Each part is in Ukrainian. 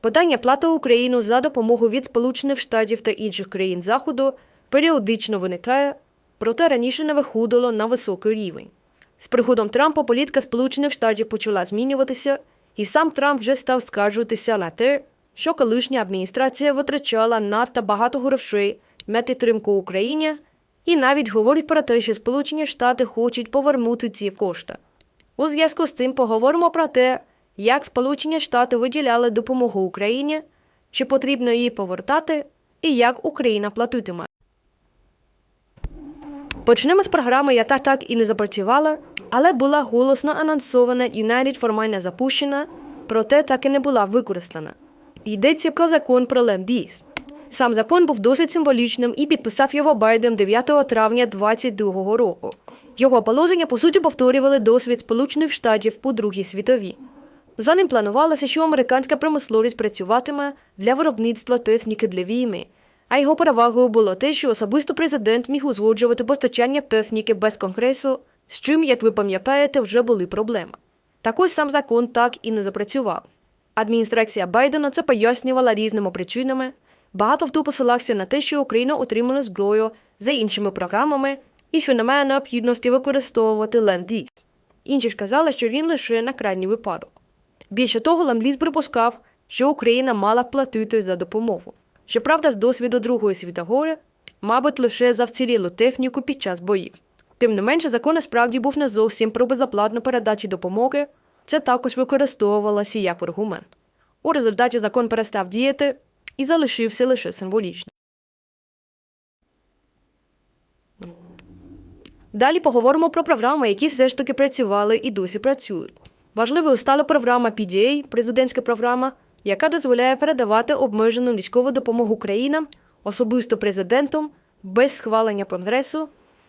Питання плати Україну за допомогу від Сполучених Штатів та інших країн Заходу періодично виникає, проте раніше не виходило на високий рівень. З приходом Трампа політика Сполучених Штатів почала змінюватися, і сам Трамп вже став скаржуватися на те, що колишня адміністрація витрачала надто багато грошей на підтримку Україні, і навіть говорить про те, що Сполучені Штати хочуть повернути ці кошти. У зв'язку з цим поговоримо про те, як Сполучені Штати виділяли допомогу Україні, чи потрібно її повертати, і як Україна платитиме. Почнемо з програми «Я так так і не запрацювала, але була голосно анонсована і навіть формально запущена, проте так і не була використана. Йдеться про закон про ленд-ліз. Сам закон був досить символічним і підписав його Байден 9 травня 2022 року. Його положення, по суті, повторювали досвід Сполучених Штатів по Другій світовій. За ним планувалося, що американська промисловість працюватиме для виробництва техніки для війни, а його перевагою було те, що особисто президент міг узгоджувати постачання техніки без конгресу, з чим, як ви пам'ятаєте, вже були проблеми. Так ось сам закон так і не запрацював. Адміністрація Байдена це пояснювала різними причинами. Багато хто посилався на те, що Україна отримала зброю за іншими програмами і що немає необхідності використовувати ленд-ліз. Інші ж казали, що він лише на крайній випадок. Більше того, Ламліс припускав, що Україна мала платити за допомогу. Щоправда, з досвіду Другої світової, мабуть, лише за вцілілу техніку під час боїв. Тим не менше, закон насправді був не зовсім про безоплатну передачу допомоги, це також використовувалося як аргумент. У результаті закон перестав діяти і залишився лише символічним. Далі поговоримо про програми, які все ж таки працювали і досі працюють. Важливою стала програма PDA, президентська програма, яка дозволяє передавати обмежену військову допомогу країнам, особисто президентом, без схвалення конгресу,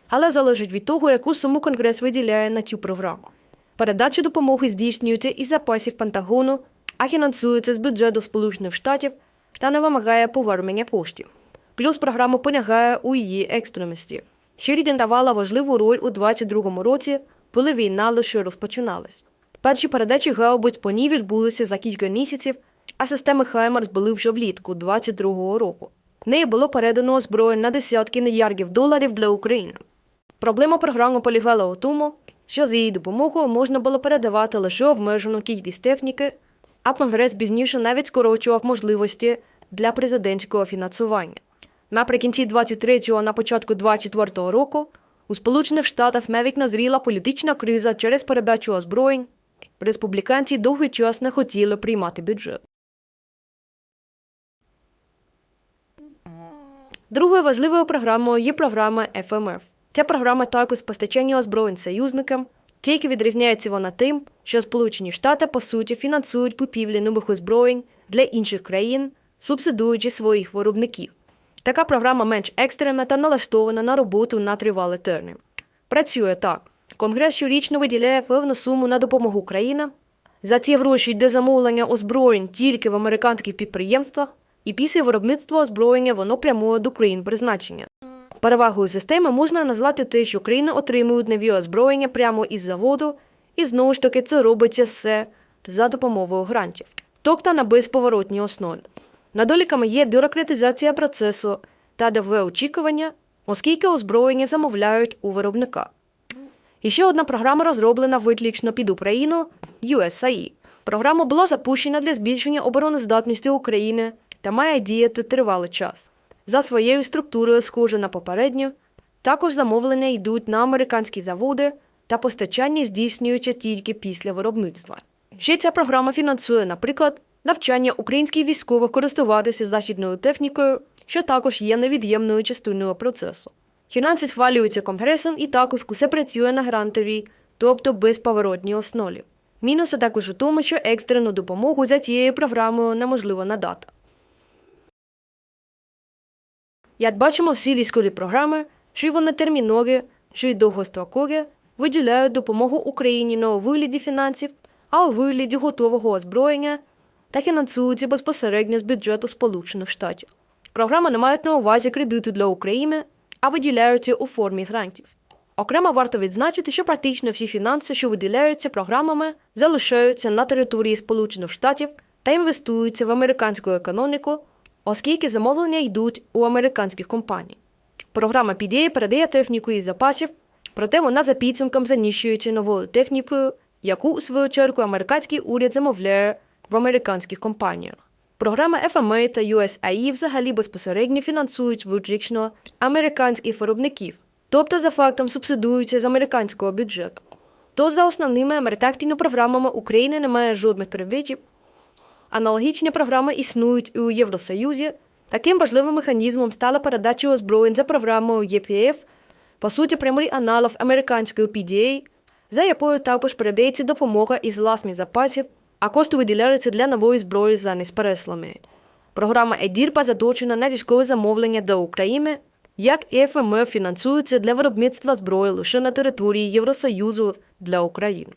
але залежить від того, яку суму конгрес виділяє на цю програму. Передача допомоги здійснюється із запасів Пентагону, а фінансується з бюджету Сполучених Штатів та не вимагає повернення коштів. Плюс програма полягає у її екстремості. Шерідін давала важливу роль у 22-му році, коли війна лише розпочиналась. Перші передачі гаубиць по ній відбулися за кілька місяців, а системи Хаймерс були вже влітку 22-го року. Неї було передано озброєнь на десятки мільярдів доларів для України. Проблема програми полягала у тому, що з її допомогою можна було передавати лише обмежену кількість техніки, а Конгрес пізніше навіть скорочував можливості для президентського фінансування. Наприкінці 23-го на початку 24-го року у Сполучених Штатах навіть назріла політична криза через передачу озброєнь. Республіканці довгий час не хотіли приймати бюджет. Другою важливою програмою є програма FMF. Ця програма також постачання озброєнь союзникам, тільки відрізняється вона тим, що Сполучені Штати по суті фінансують купівлі нових озброєнь для інших країн, субсидуючи своїх виробників. Така програма менш екстрена та налаштована на роботу на тривалий термін. Працює так: Конгрес щорічно виділяє певну суму на допомогу країнам. За ці гроші йде замовлення озброєнь тільки в американських підприємствах, і після виробництва озброєння воно прямує до країн призначення. Перевагою системи можна назвати те, що країни отримують нові озброєння прямо із заводу, і знову ж таки це робиться все за допомогою грантів, тобто на безповоротній основі. Недоліками є бюрократизація процесу та довге очікування, оскільки озброєння замовляють у виробника. І ще одна програма розроблена виключно під Україну USAE. Програма була запущена для збільшення обороноздатності України та має діяти тривалий час. За своєю структурою схоже на попередню, також замовлення йдуть на американські заводи та постачання здійснюється тільки після виробництва. Ще ця програма фінансує, наприклад, навчання українських військових користуватися західною технікою, що також є невід'ємною частиною процесу. Фінанси схвалюються конгресом і також усе працює на грантовій, тобто безповоротній основі. Мінуси також у тому, що екстрену допомогу за цією програмою неможливо надати. Як бачимо, всі військові програми, що й вони термінові, що й довгострокові, виділяють допомогу Україні не у вигляді фінансів, а у вигляді готового озброєння та фінансуються безпосередньо з бюджету Сполучених Штатів. Програми не мають на увазі кредиту для України, а виділяються у формі грантів. Окремо варто відзначити, що практично всі фінанси, що виділяються програмами, залишаються на території Сполучених Штатів та інвестуються в американську економіку, оскільки замовлення йдуть у американських компаній. Програма PDA передає техніку із запасів, проте вона за підсумком заміщується новою технікою, яку, у свою чергу, американський уряд замовляє в американських компаніях. Програма FMA та USAID взагалі безпосередньо фінансують виключно американських виробників, тобто за фактом субсидуються з американського бюджету. То за основними американськими програмами України немає жодних перевитів. Аналогічні програми існують і у Євросоюзі. Таким важливим механізмом стала передача озброєнь за програмою ЄПФ, по суті, прямий аналог американської PDA, за якою також передається допомога із власних запасів, а кошти виділяються для нової зброї замість переслами. Програма ЕДІРПА заточена на військове замовлення до України, як і ФМФ фінансується для виробництва зброї лише на території Євросоюзу для України.